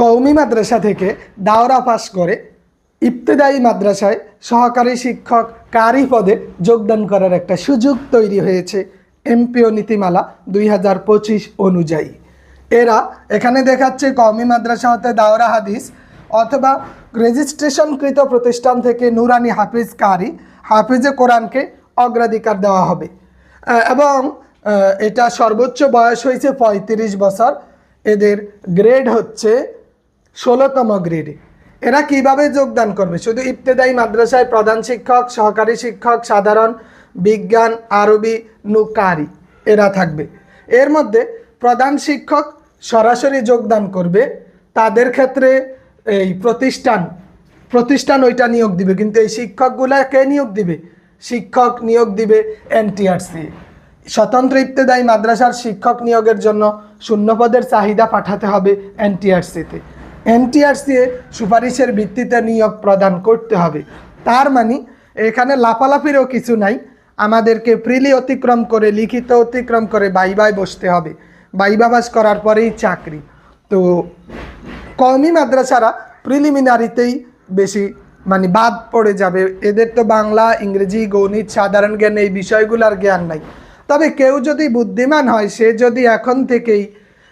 কৌমি মাদ্রাসা থেকে দাওরা পাস করে ইবতেদায়ী মাদ্রাসায় সহকারী শিক্ষক কারি পদে যোগদান করার একটা সুযোগ তৈরি হয়েছে এমপিও নীতিমালা দুই হাজার পঁচিশ অনুযায়ী। এরা এখানে দেখাচ্ছে কওমি মাদ্রাসা হতে দাওরা হাদিস অথবা রেজিস্ট্রেশনকৃত প্রতিষ্ঠান থেকে নুরানি হাফিজ কারি হাফিজে কোরআনকে অগ্রাধিকার দেওয়া হবে। এবং এটা সর্বোচ্চ বয়স হয়েছে পঁয়ত্রিশ বছর। এদের গ্রেড হচ্ছে ষোলোতম গ্রেডে। এরা কীভাবে যোগদান করবে? শুধু ইবতেদায়ী মাদ্রাসায় প্রধান শিক্ষক, সহকারী শিক্ষক, সাধারণ, বিজ্ঞান, আরবি, নুকারি এরা থাকবে। এর মধ্যে প্রধান শিক্ষক সরাসরি যোগদান করবে। তাদের ক্ষেত্রে এই প্রতিষ্ঠান প্রতিষ্ঠান ওইটা নিয়োগ দিবে, কিন্তু এই শিক্ষকগুলা কে নিয়োগ দিবে? শিক্ষক নিয়োগ দিবে এনটিআরসি। স্বতন্ত্র ইবতেদায়ী মাদ্রাসার শিক্ষক নিয়োগের জন্য শূন্যপদের চাহিদা পাঠাতে হবে এনটিআরসিতে। এনটিআরসি সুপারিশের ভিত্তিতে নিয়োগ প্রদান করতে হবে। তার মানে এখানে লাফালাফিরও কিছু নাই। আমাদেরকে প্রিলি অতিক্রম করে, লিখিত অতিক্রম করে বাইবাই বসতে হবে। বাইবাবাস করার পরেই চাকরি। তো কওমি মাদ্রাসারা প্রিলিমিনারিতেই বেশি মানে বাদ পড়ে যাবে। এদের তো বাংলা, ইংরেজি, গণিত, সাধারণ জ্ঞান এই বিষয়গুলোর জ্ঞান নাই। তবে কেউ যদি বুদ্ধিমান হয়, সে যদি এখন থেকেই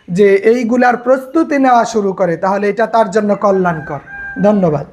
যে এইগুলার প্রস্তুতি নেওয়া শুরু করে তাহলে এটা তার জন্য কল্যাণকর। ধন্যবাদ।